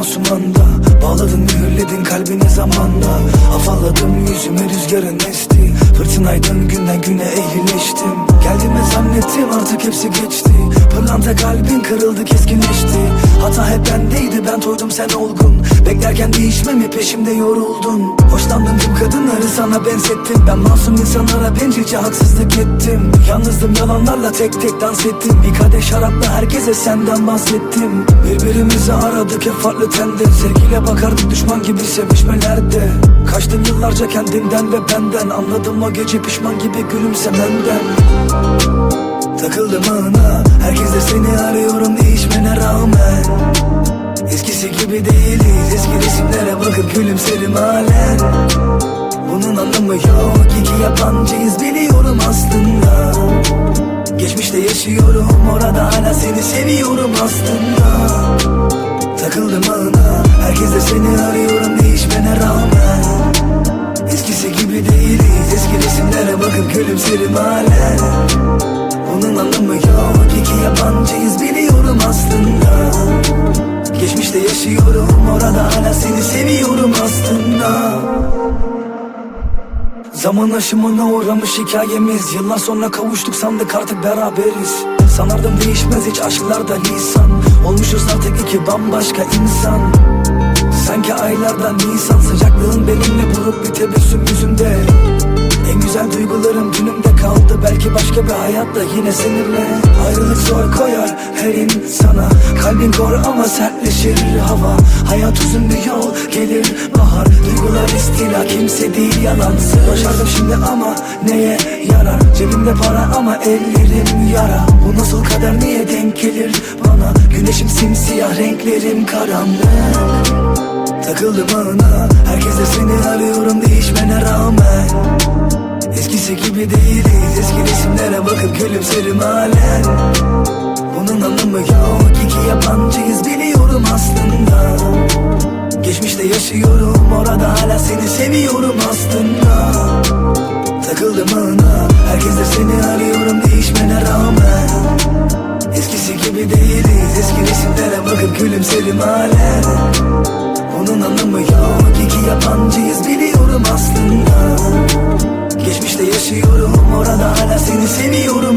masum anda Bağladın mühürledin kalbini zamanla. Afalladım yüzüme rüzgarın esti. Fırtınaydın günden güne ehlileştim. Geldiğimi zannettim artık hepsi geçti. Pırlanta kalbin kırıldı keskinleşti. Hata hep bendeydi ben toydum sen olgun. Beklerken değişmemi peşimde yoruldun? Hoşlandığım tüm kadınları sana benzettim. Ben masum insanlara bencilce haksızlık ettim. Yalnızdım yalanlarla tek tek dans ettim. Bir kadeh şarapla herkese senden bahsettim. Birbirimizi aradık hep farklı tende Sevgiyle bakardık düşman gibi sevişmelerde. Kaçtım yıllarca kendimden ve benden. Anladım o gece pişman gibi gülümsemenden. Takıldım ağına Herkes de seni arıyorum değişmene rağmen. Eskisi gibi değiliz. Eski resimlere bakıp gülümserim halen aslında. Takıldım ağına. Herkes seni arıyorum değişmene rağmen. Eskisi gibi değiliz. Eski resimlere bakıp gülümserim halen. Bunun anlamı yok. İki yabancıyız biliyorum aslında. Geçmişte yaşıyorum Orada hala seni seviyorum aslında. Zaman aşımına uğramış hikayemiz. Yıllar sonra kavuştuk sandık artık beraberiz Sanardım değişmez hiç aşklarda lisan Olmuşuz artık iki bambaşka insan. Sanki aylardan nisan. Sıcaklığın benimle vurup bir tebessüm yüzümde. En güzel duygularım dünümde kaldı. Belki başka bir hayatta yine seninle. Ayrılık zor koyar her insana. Kalbin kor ama sertleşir hava. Hayat uzun bir yol gelir bahar. Duygular istila kimse değil yalansız Başardım şimdi ama neye yarar? Cebimde para ama ellerim yara. Bu nasıl kader niye denk gelir bana? Güneşim simsiyah renklerim karanlık. Takıldım ağına Herkes de seni arıyorum değişmene rağmen. Eskisi gibi değiliz. Eski resimlere bakıp gülümserim halen. Bunun anlamı yok. İki yabancıyız biliyorum aslında. Geçmişte yaşıyorum Orada hala seni seviyorum aslında. Takıldım ağına resimlere bakıp gülümserim halen Bunun anlamı yok. İki yabancıyız biliyorum aslında. Geçmişte yaşıyorum Orada hala seni seviyorum